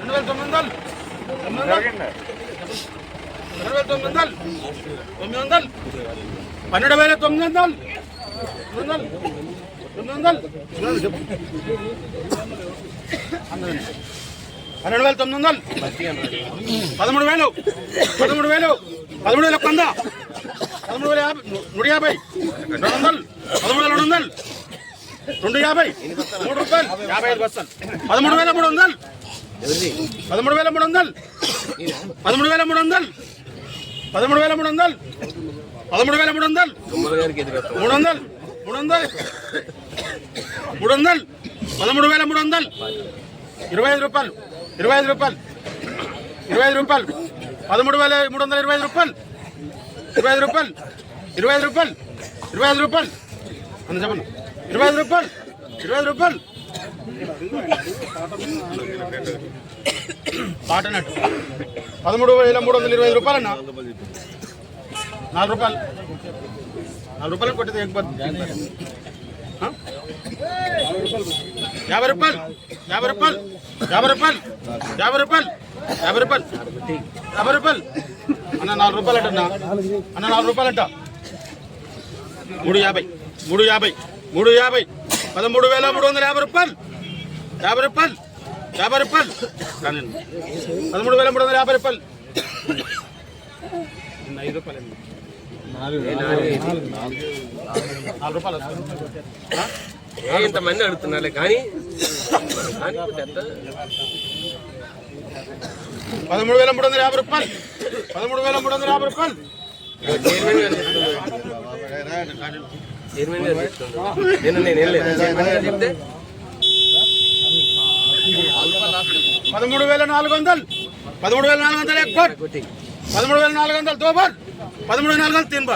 రెండు వేల తొమ్మిది వందలు. తొమ్మిది రెండు వేల తొమ్మిది వందలు. తొమ్మిది వందలు. పన్నెండు వేల తొమ్మిది వందలు. తొమ్మిది వందలు. పన్నెండు వేల తొమ్మిది వందలు. పదమూడు వేలు. పదమూడు వేలు. పదమూడు వేల వంద. పదమూడు వేల యాభై. నూట యాభై. రెండు వందలు. పదమూడు వేల రెండు వందలు. రెండు యాభై. మూడు రూపాయలు. యాభై ఐదు బస్తాలు పదమూడు వేల మూడు వందలు. పదమూడు వేల మూడు వందలు. పదమూడు వేల మూడు వందలు. పదమూడు వేల మూడు వందలు. పదమూడు వేల మూడు వందలు. మూడు వందలు. మూడు వందలు. మూడు వందలు. పదమూడు వేల మూడు వందలు. ఇరవై ఐదు రూపాయలు. ఇరవై ఐదు రూపాయలు. ఇరవై ఐదు రూపాయలు. పదమూడు వేల మూడు వందల ఇరవై ఐదు రూపాయలు. ఇరవై ఐదు రూపాయలు. ఇరవై ఐదు రూపాయలు. ఇరవై ఐదు రూపాయలు. అన్న చెప్పండి ఇరవై ఐదు రూపాయలు. ఇరవై ఐదు రూపాయలు. పాట నట్టు పదమూడు వేల మూడు వందల ఇరవై ఐదు రూపాయలు అన్న నాలుగు రూపాయలు నాలుగు రూపాయలు కొట్టింది ఎగ్గిపోతుంది ఆ? యాభై రూపాయలు యాభై రూపాయలు యాభై రూపాయలు యాభై రూపాయలు యాభై రూపాయలు యాభై రూపాయలు అన్న నాలుగు రూపాయలు అంట అన్న అన్న నాలుగు రూపాయలు అంట మూడు యాభై మూడు యాభై మూడు యాభై పదమూడు వేల మూడు వందల యాభై రూపాయలు యాభై రూపాయలు యాభై రూపాయలు కానీ పదమూడు వేల మూడు వందల యాభై రూపాయలు ఐదు రూపాయలు. నాలుగు ఇంతమంది అడుగుతున్నారులే కానీ పదమూడు వేల మూడు వందల యాభై రూపాయలు పదమూడు వేల మూడు వందల యాభై రూపాయలు చైర్మన్ గారు నేను నేను వెళ్ళలేదు చైర్మన్ గారు చెప్తే పదమూడు వేల నాలుగు వందలు. పదమూడు వేల నాలుగు వందలు ఎక్బర్ పదమూడు వేల నాలుగు వందలు దోబార్ పదమూడు నాలుగు వందలు తీన్